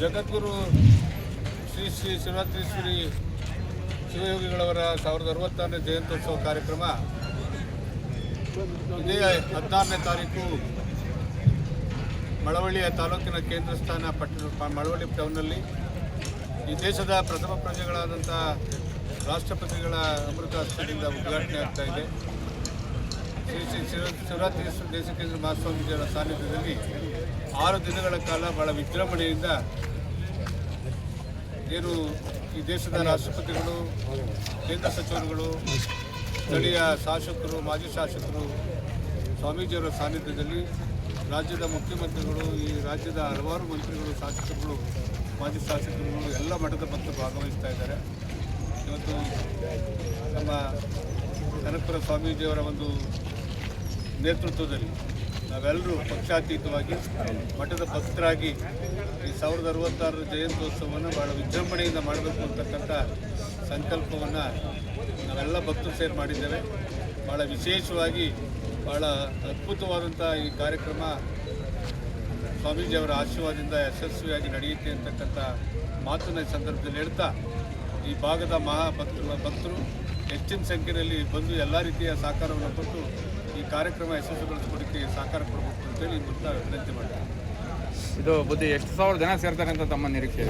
ಜಗದ್ಗುರು ಶ್ರೀ ಶ್ರೀ ಶಿವರಾತ್ರೀಶ್ವರಿ ಶಿವಯೋಗಿಗಳವರ ಸಾವಿರದ ಅರವತ್ತಾರನೇ ಜಯಂತ್ಯೋತ್ಸವ ಕಾರ್ಯಕ್ರಮ ಇದೇ ಹದಿನಾರನೇ ತಾರೀಕು ಮಳವಳ್ಳಿಯ ತಾಲೂಕಿನ ಕೇಂದ್ರ ಸ್ಥಾನ ಪಟ್ಟಣ ಮಳವಳ್ಳಿ ಟೌನ್ನಲ್ಲಿ ಈ ದೇಶದ ಪ್ರಥಮ ಪ್ರಜೆಗಳಾದಂಥ ರಾಷ್ಟ್ರಪತಿಗಳ ಅಮೃತ ಉದ್ಘಾಟನೆ ಆಗ್ತಾ ಇದೆ. ಶ್ರೀ ಶ್ರೀ ಮಹಾಸ್ವಾಮೀಜಿಯವರ ಸಾನ್ನಿಧ್ಯದಲ್ಲಿ ಆರು ದಿನಗಳ ಕಾಲ ಬಹಳ ವಿಜೃಂಭಣೆಯಿಂದ ಏನು ಈ ದೇಶದ ರಾಷ್ಟ್ರಪತಿಗಳು, ಕೇಂದ್ರ ಸಚಿವರುಗಳು, ಸ್ಥಳೀಯ ಶಾಸಕರು, ಮಾಜಿ ಶಾಸಕರು, ಸ್ವಾಮೀಜಿಯವರ ಸಾನ್ನಿಧ್ಯದಲ್ಲಿ ರಾಜ್ಯದ ಮುಖ್ಯಮಂತ್ರಿಗಳು, ಈ ರಾಜ್ಯದ ಹಲವಾರು ಮಂತ್ರಿಗಳು, ಶಾಸಕರುಗಳು, ಮಾಜಿ ಶಾಸಕರುಗಳು ಎಲ್ಲ ಮಠದ ಭಕ್ತರು ಭಾಗವಹಿಸ್ತಾ ಇದ್ದಾರೆ. ಇವತ್ತು ನಮ್ಮ ಕನಕಪುರ ಸ್ವಾಮೀಜಿಯವರ ಒಂದು ನೇತೃತ್ವದಲ್ಲಿ ನಾವೆಲ್ಲರೂ ಪಕ್ಷಾತೀತವಾಗಿ ಮಠದ ಭಕ್ತರಾಗಿ ಈ ಸಾವಿರದ ಅರವತ್ತಾರರ ಜಯಂತ್ಯೋತ್ಸವವನ್ನು ಭಾಳ ವಿಜೃಂಭಣೆಯಿಂದ ಮಾಡಬೇಕು ಅಂತಕ್ಕಂಥ ಸಂಕಲ್ಪವನ್ನು ನಾವೆಲ್ಲ ಭಕ್ತರು ಸೇರಿ ಮಾಡಿದ್ದೇವೆ. ಭಾಳ ವಿಶೇಷವಾಗಿ ಭಾಳ ಅದ್ಭುತವಾದಂಥ ಈ ಕಾರ್ಯಕ್ರಮ ಸ್ವಾಮೀಜಿಯವರ ಆಶೀರ್ವಾದದಿಂದ ಯಶಸ್ವಿಯಾಗಿ ನಡೆಯುತ್ತೆ ಅಂತಕ್ಕಂಥ ಮಾತನ್ನ ಈ ಸಂದರ್ಭದಲ್ಲಿ ಹೇಳ್ತಾ, ಈ ಭಾಗದ ಮಹಾ ಭಕ್ತರು ಹೆಚ್ಚಿನ ಸಂಖ್ಯೆಯಲ್ಲಿ ಬಂದು ಎಲ್ಲ ರೀತಿಯ ಸಹಕಾರವನ್ನು ಕೊಟ್ಟು ಕಾರ್ಯಕ್ರಮ ಯಶಸ್ವಿಗೊಳಿಸ್ಕೊಡಕ್ಕೆ ಸಹಕಾರ ಕೊಡಬೇಕು ಅಂತೇಳಿ ಮೂಲಕ ವಿನಂತಿ ಮಾಡ್ತೀನಿ. ಇದು ಬುದ್ಧಿ, ಎಷ್ಟು ಸಾವಿರ ಜನ ಸೇರ್ತಾರೆ ಅಂತ ತಮ್ಮ ನಿರೀಕ್ಷೆ